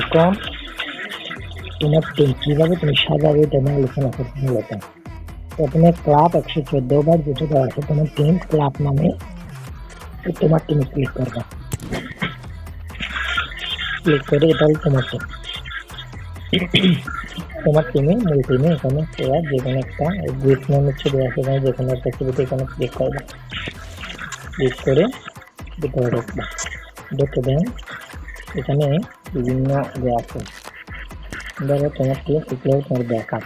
এখন তোমার টিম কীভাবে তুমি সাজাবে এটা নিয়ে আলোচনা করতে মূলত প্রথমে ক্লাব একশো চোদ্দ বার যেটা দেওয়া আছে তোমার টিম ক্লাব নামে তোমার টিমে ক্লিক করবে। ক্লিক করে এটা হলো তোমার টিম তোমার টিমে মূল টিমে এখানে প্লেয়ার যে কোনো একটা গ্রুপ নামের ছবি আছে এখানে যে কোনো একটা ছবিতে এখানে ক্লিক করবে। ক্লিক করে ভিতরে দেন, এখানে বিভিন্ন ইয়ে আছে, ধরো তোমার টিম এগুলো তোমার ব্যাকআপ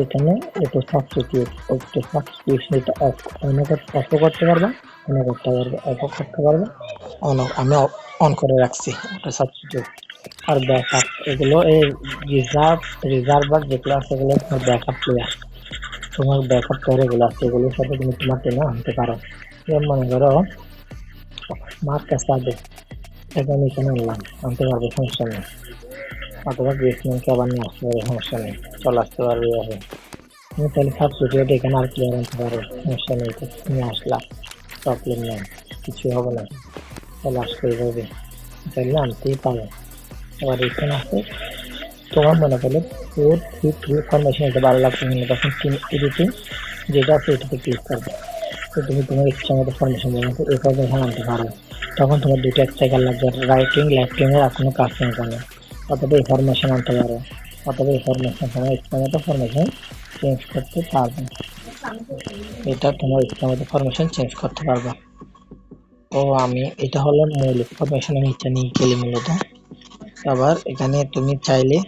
এখানে একটু সাবস্টিটিউট একটু সাবস্টিটিউশন এটা অফ অন অফ করতে পারবে, অন করতে পারবে, অফ করতে পারবে। অন, আমি অন করে রাখছি ওটা সাবস্টিটিউট আর ব্যাকআপ এগুলো এই রিজার্ভ রিজার্ভার যেগুলো আছে এগুলো তোমার ব্যাকআপ প্লেয়ার তোমার ব্যাকআপ প্লেয়ার এগুলো আছে, এগুলোর সাথে তুমি তোমার টিমে আনতে পারো। যেমন মনে করো মার্কাস সাবে এটা এখানে আনলাম। আনতে পারবে, সমস্যা নেই। অথবা বেসমেন্টকে আবার নিয়ে আসতে পারবে সমস্যা নেই। চলে আসতে পারবে তুমি তাহলে সাবস্টিটিউট এখানে আর প্লেয়ার আনতে পারো সমস্যা নেই তো। তুমি আসলা প্রবলেম নেই কিছু হবে না। চলে আসতে তাহলে আনতেই পারো এবার এখানে আছে তোমার মনে করলে ফোর থ্রি থ্রি এটা ভালো লাগছে না তখন টিম এডিটিং যেটা আছে এটাতে ক্লিক করবে। তো তুমি তোমার ইচ্ছা মতো ফরমেশন দেবে তো এই ফরমেশন আনতে পারো। তখন তোমার দুটো এক সাইকেল লাগবে। রাইট উইং লেফট আর কোনো কাজ নেই কোনো অথবা এই ফরমেশন আনতে পারো। অথবা এই ফরমেশন তোমার ইচ্ছা মতো ফরমেশন চেঞ্জ করতে পারবে। এটা তোমার ইচ্ছা মতো ফরমেশন চেঞ্জ করতে পারবে। তো আমি, এটা হলো মূল ফরমেশন আমি ইচ্ছা নিয়ে খেলি মূলত। আবার এখানে তুমি চাইলে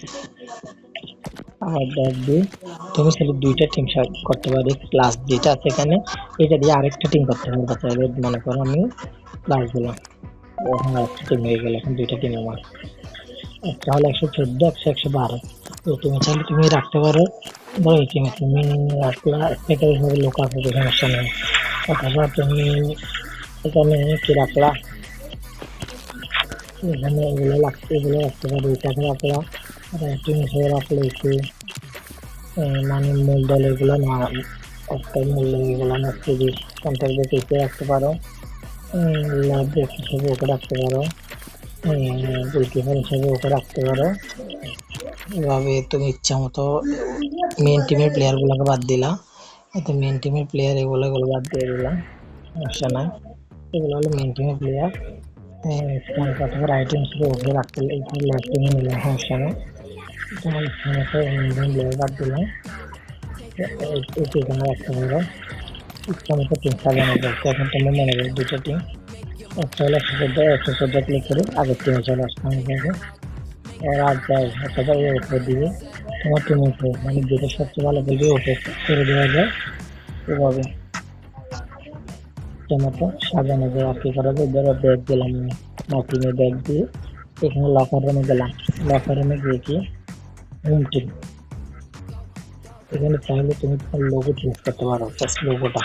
তুমি চাইলে দুইটা টিম করতে পারবে প্লাস যেটা আছে এখানে, এটা দিয়ে আরেকটা টিম করতে পারবে মনে করো আমি প্লাস দিলাম। এখন আরেকটা টিম হয়ে গেল। এখন দুইটা টিম আমার। একটা হলো একশো চোদ্দ, একশো একশো বারো। তো তুমি চাইলে তুমি রাখতে পারো। ধরো এই টিমে তুমি রাখলা একটা হিসাবে লোক যে সমস্যা নেই। অথবা তুমি এখানে কি রাখলা? এখানে এগুলো লাগছে এগুলো রাখতে পারো। এটাকে রাখলা র্যাঙ্কিং হিসেবে রাখলে একটু আহ, মানে মূলদল এগুলো না একটা মূল্য এগুলো না তিরিশ পঞ্চাশ বেশি এসে রাখতে পারো লাভ ব্রেক হিসেবে ওকে রাখতে পারো গোলকিপার হিসেবে ওকে রাখতে পারো এভাবে তুমি ইচ্ছা মতো মেন টিমের প্লেয়ারগুলোকে বাদ দিলা এতে মেন টিমের প্লেয়ার এগুলো এগুলো বাদ দিয়ে দিলাম সমস্যা নাই এগুলো হলো মেন টিমের প্লেয়ার অথবা রাইট হিসেবে ওকে রাখতে এইখানে লেফট টিমে নিলাম সমস্যা নেই তোমার ইচ্ছা মতো টিম সাজানো যাচ্ছে এখন মনে করো দুটো টিম একটা হলো একশো চোদ্দ একশো চোদ্দ ক্লিক করে আগের টিমে চলে আর এ উপরে দিবে তোমার টিমে মানে যেটা সবচেয়ে ভালো করে দেওয়া যায় এভাবে মতো সাজানো যায় আর কি করা যায় ধরো দিলাম আমার টিমে ব্যাগ দিয়ে এখানে লকার রুমে গেলাম লকার রুমে গিয়ে কি হোম টিম এখানে চাইলে তুমি তোমার লোগো চুজ করতে পারো জাস্ট লোগোটা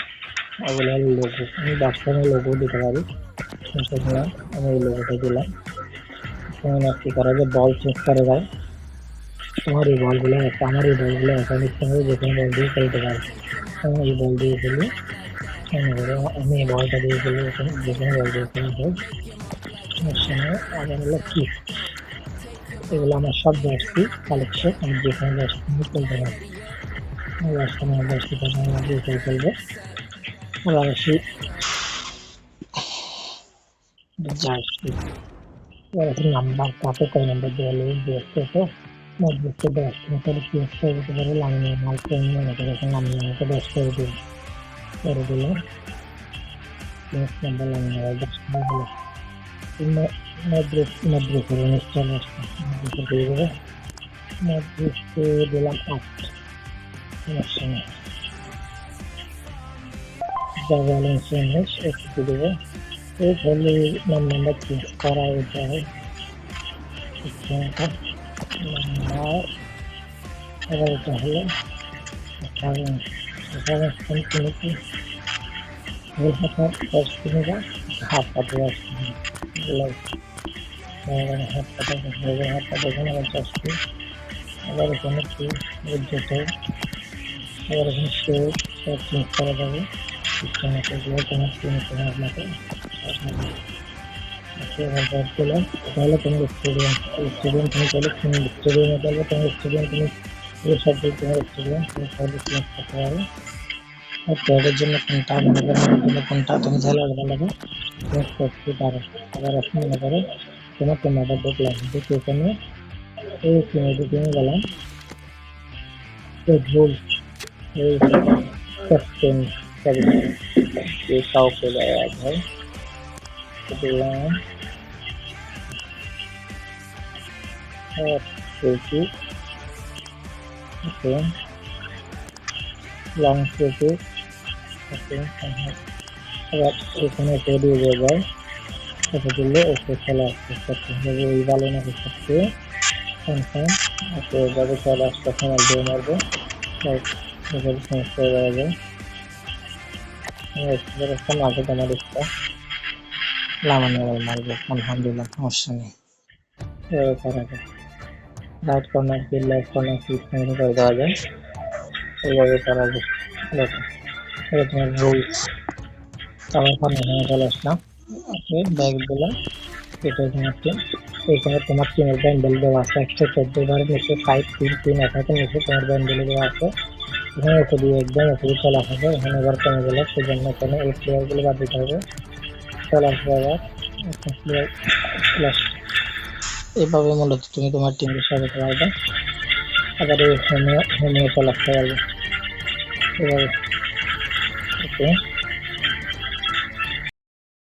এগুলো হলো লোগো আমি বাস্তবে লোগো দিতে পারি সেখানে আমি এই লোগোটা দিলাম এখানে কি করা যায় বল চেক করা যায় তোমার এই বলগুলো একটা আমার এই বলগুলো এখন ইচ্ছা করে যে কোনো বল দিয়ে খেলতে পারি আমি এই বল দিয়ে খেলি মনে করো আমি এই বলটা দিয়ে খেলি এখানে যে কোনো বল দিয়ে খেলি হোক সমস্যা নেই আর হলো কি এগুলো আমার সব জার্সি কালেকশন আমি যে কোনো জার্সি নিয়ে খেলতে পারি জার্সি আমার জার্সি তখন আমার দিয়ে ফেলব আবার আসি জার্সি এবার নাম্বার কয় নাম্বার দেওয়া হলো দেখতে মাল মনে করে এখন আমি করে নাম্বার দিলাম মাদ্রাস মাদ্রাসার অনুষ্ঠান আসছে মাদ্রাসা দিয়ে দেবে মাদ্রাসকে দিলাম আট সমস্যা নেই যা ব্যালেন্স ইংলিশ একটু দেবে এই হলে নাম নাম্বার চেঞ্জ করা যায় নাম্বার এবার এটা হলো আঠারো আঠারো কন্টিনিউটি ভুল হাতার দশ কিলোমিটার হাফ পাতে হাফ পাতা এখানে আবার এখানে আবার এখানে শো সব চেঞ্জ করা যাবে তাহলে তুমি মনে চাইলে আলাদা আলাদা সিলেক্ট করতে পারো আবার এখন মনে করো তোমার টিমাটা দেখলাম দেখে এখানে এই টিমে টিমে গেলাম এই ভুল এই ক্যাপ্টেন এই কাউকে দেওয়া ভাই দিলাম আর এইটি ওকে লং থেকে ওকে এখানে রেডি হয়ে যায়। এটা দিলে ওকে চলে আসতে করতে ওই ভালো না করতে কনফার্ম ওকে চলে আসতে দিয়ে মারবো। সমস্যা হয়ে যায় একটা মাঝে তোমার ইচ্ছা লামানি আবার মারবো। আলহামদুলিল্লাহ, সমস্যা নেই। এভাবে করা যায় রাইট কর্নার কি লেফট কর্নার কি এখানে করে দেওয়া যায়। এইভাবে করা যায় তোমার আমার সামনে এখানে চলে আসলাম। ওকে ব্যাগ দিলাম এটা এখানে আছে এখানে তোমার টিমের ব্যান্ডেল দেওয়া আছে, একশো চোদ্দ বার নিচে ফাইভ তিন তিন এক হাতে নিচে তোমার ব্যান্ডেল দেওয়া আছে। এখানে এসে দিয়ে একদম এসে দিয়ে চলে আসবে। এখানে এবার কমে গেলে সেজন্য এখানে এই প্লেয়ারগুলো বাদ দিতে হবে। চলে আসবে আবার। এভাবে মূলত তুমি তোমার টিমকে সাজাতে পারবে আবার এই হোমে হোমে চলে আসতে পারবে। এভাবে। ওকে